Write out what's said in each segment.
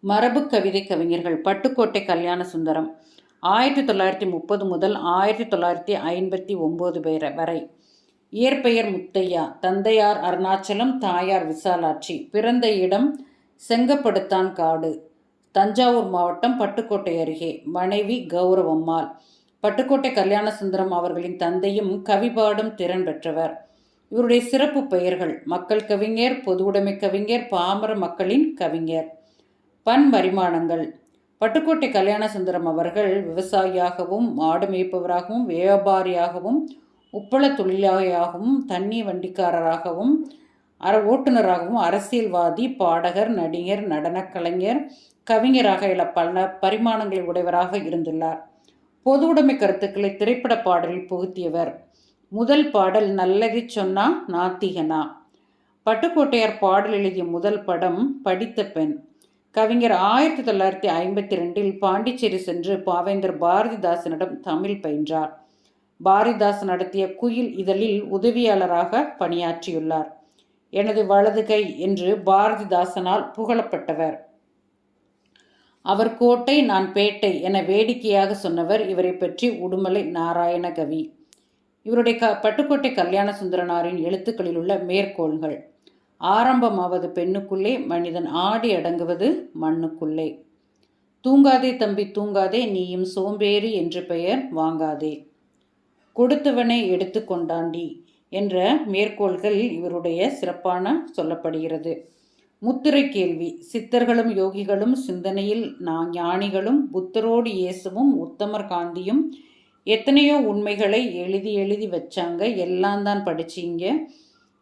மரபு கவிதை கவிஞர்கள் பட்டுக்கோட்டை கல்யாண சுந்தரம். ஆயிரத்தி தொள்ளாயிரத்தி முப்பது முதல் ஆயிரத்தி தொள்ளாயிரத்தி ஐம்பத்தி ஒம்பது பேர வரை. இயற்பெயர் முத்தையா தந்தையார் அருணாச்சலம் தாயார் விசாலாட்சி. பிறந்த இடம் செங்கப்படுத்தான் காடு. தஞ்சாவூர் மாவட்டம் பட்டுக்கோட்டை அருகே. மனைவி கௌரவம்மாள். பட்டுக்கோட்டை கல்யாண சுந்தரம் அவர்களின் தந்தையும் கவிபாடும் திறன் பெற்றவர். இவருடைய சிறப்பு பெயர்கள் மக்கள் கவிஞர் பொதுவுடைமை கவிஞர் பாமர மக்களின் கவிஞர். பன் பரிமாணங்கள். பட்டுக்கோட்டை கல்யாண சுந்தரம் அவர்கள் விவசாயியாகவும் மாடு மேய்ப்பவராகவும் வியாபாரியாகவும் உப்பள தொழிலாளியாகவும் தண்ணி வண்டிக்காரராகவும் அற ஓட்டுநராகவும் அரசியல்வாதி பாடகர் நடிகர் நடனக் கலைஞர் கவிஞராக இல பல பரிமாணங்களை உடையவராக இருந்துள்ளார். பொது உடைமை கருத்துக்களை திரைப்பட பாடலில் புகுத்தியவர். முதல் பாடல் நல்லதை சொன்னா நாத்திகனா? பட்டுக்கோட்டையார் பாடல் எழுதிய முதல் படம் படித்த பெண். கவிஞர் ஆயிரத்தி தொள்ளாயிரத்தி ஐம்பத்தி ரெண்டில் பாண்டிச்சேரி சென்று பாவேந்தர் பாரதிதாசனிடம் தமிழ் பயின்றார். பாரதிதாஸ் நடத்திய குயில் இதழில் உதவியாளராக பணியாற்றியுள்ளார். எனது வலது கை என்று பாரதிதாசனால் புகழப்பட்டவர். அவர் கோட்டை நான் பேட்டை என வேடிக்கையாக சொன்னவர் இவரை பற்றி உடுமலை நாராயணகவி. இவருடைய க பட்டுக்கோட்டை கல்யாண சுந்தரனாரின் எழுத்துக்களில் உள்ள மேற்கோள்கள் ஆரம்பமாவது பெண்ணுக்குள்ளே மனிதன் ஆடி அடங்குவது மண்ணுக்குள்ளே. தூங்காதே தம்பி தூங்காதே நீயும் சோம்பேறி என்று பெயர் வாங்காதே. கொடுத்தவனை எடுத்து கொண்டாண்டி என்ற மேற்கோள்கள் இவருடைய சிறப்பான சொல்லப்படுகிறது. முத்திரை கேள்வி. சித்தர்களும் யோகிகளும் சிந்தனையில் நான் ஞானிகளும் புத்தரோடு இயேசுவும் உத்தமர் காந்தியும் எத்தனையோ உண்மைகளை எழுதி எழுதி வச்சாங்க. எல்லாம் தான் படிச்சிங்க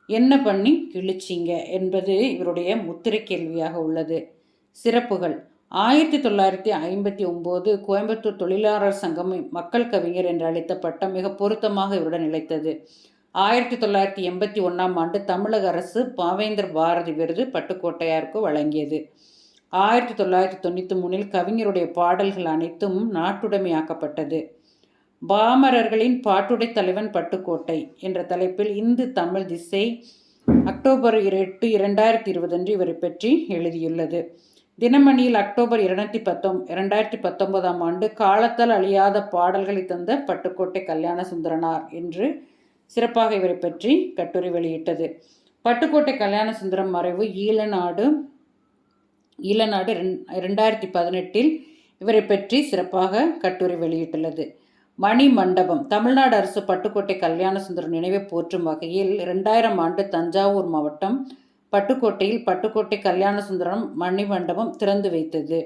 என்ன பண்ணி கிழிச்சிங்க என்பது இவருடைய முத்திரை கேள்வியாக உள்ளது. சிறப்புகள். ஆயிரத்தி தொள்ளாயிரத்தி ஐம்பத்தி ஒம்போது கோயம்புத்தூர் தொழிலாளர் சங்கம் மக்கள் கவிஞர் என்று அழைத்த பட்டம் மிக பொருத்தமாக இவருடன் நிலைத்தது. ஆயிரத்தி தொள்ளாயிரத்தி எண்பத்தி ஒன்றாம் ஆண்டு தமிழக அரசு பாவேந்தர் பாரதி விருது பட்டுக்கோட்டையாருக்கு வழங்கியது. ஆயிரத்தி தொள்ளாயிரத்தி தொண்ணூற்றி மூணில் கவிஞருடைய பாடல்கள் அனைத்தும் நாட்டுடைமையாக்கப்பட்டது. பாமரர்களின் பாட்டுடை தலைவன் பட்டுக்கோட்டை என்ற தலைப்பில் இந்து தமிழ் திசை அக்டோபர் எட்டு இரண்டாயிரத்தி இருபதன்று இவரை பற்றி எழுதியுள்ளது. தினமணியில் அக்டோபர் இரநூத்தி பத்தொம் இரண்டாயிரத்தி பத்தொன்பதாம் ஆண்டு காலத்தால் அழியாத பாடல்களை தந்த பட்டுக்கோட்டை கல்யாண சுந்தரனார் என்று சிறப்பாக இவரை பற்றி கட்டுரை வெளியிட்டது. பட்டுக்கோட்டை கல்யாண சுந்தரம் மறைவு ஈழநாடு ஈழநாடு ரெண்டாயிரத்தி பதினெட்டில் இவரை பற்றி சிறப்பாக கட்டுரை வெளியிட்டுள்ளது. மணி மண்டபம் தமிழ்நாடு அரசு பட்டுக்கோட்டை கல்யாண சுந்தரம் நினைவை போற்றும் வகையில் இரண்டாயிரம் ஆண்டு தஞ்சாவூர் மாவட்டம் பட்டுக்கோட்டையில் பட்டுக்கோட்டை கல்யாண சுந்தரம் மணிமண்டபம் திறந்து வைத்தது.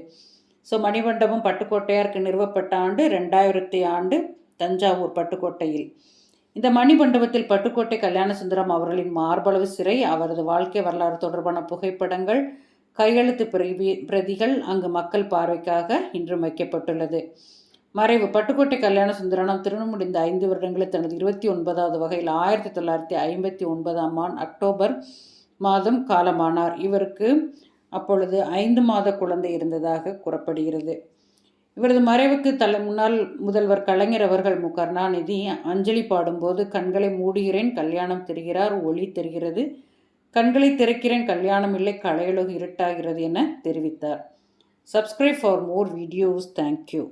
ஸோ மணிமண்டபம் பட்டுக்கோட்டையாருக்கு நிறுவப்பட்ட ஆண்டு ரெண்டாயிரத்தி ஆண்டு தஞ்சாவூர் பட்டுக்கோட்டையில். இந்த மணிமண்டபத்தில் பட்டுக்கோட்டை கல்யாண சுந்தரம் அவர்களின் மார்பளவு சிறை அவரது வாழ்க்கை வரலாறு தொடர்பான புகைப்படங்கள் கையெழுத்து பிரதி பிரதிகள் அங்கு மக்கள் பார்வைக்காக இன்றும் வைக்கப்பட்டுள்ளது. மறைவு. பட்டுக்கோட்டை கல்யாண சுந்தரனம் திருமணம் முடிந்த ஐந்து வருடங்களில் தனது இருபத்தி ஒன்பதாவது வகையில் ஆயிரத்தி தொள்ளாயிரத்தி ஐம்பத்தி ஒன்பதாம் ஆண்டு அக்டோபர் மாதம் காலமானார். இவருக்கு அப்பொழுது ஐந்து மாத குழந்தை இருந்ததாக கூறப்படுகிறது. இவரது மறைவுக்கு தலை முன்னாள் முதல்வர் கலைஞர் அவர்கள் மு கருணாநிதி அஞ்சலி பாடும்போது கண்களை மூடுகிறேன் கல்யாணம் தெரிகிறார் ஒளி தெரிகிறது. கண்களை திறக்கிறேன் கல்யாணம் இல்லை கலையுலகு இருட்டாகிறது என தெரிவித்தார். Subscribe for more videos thank you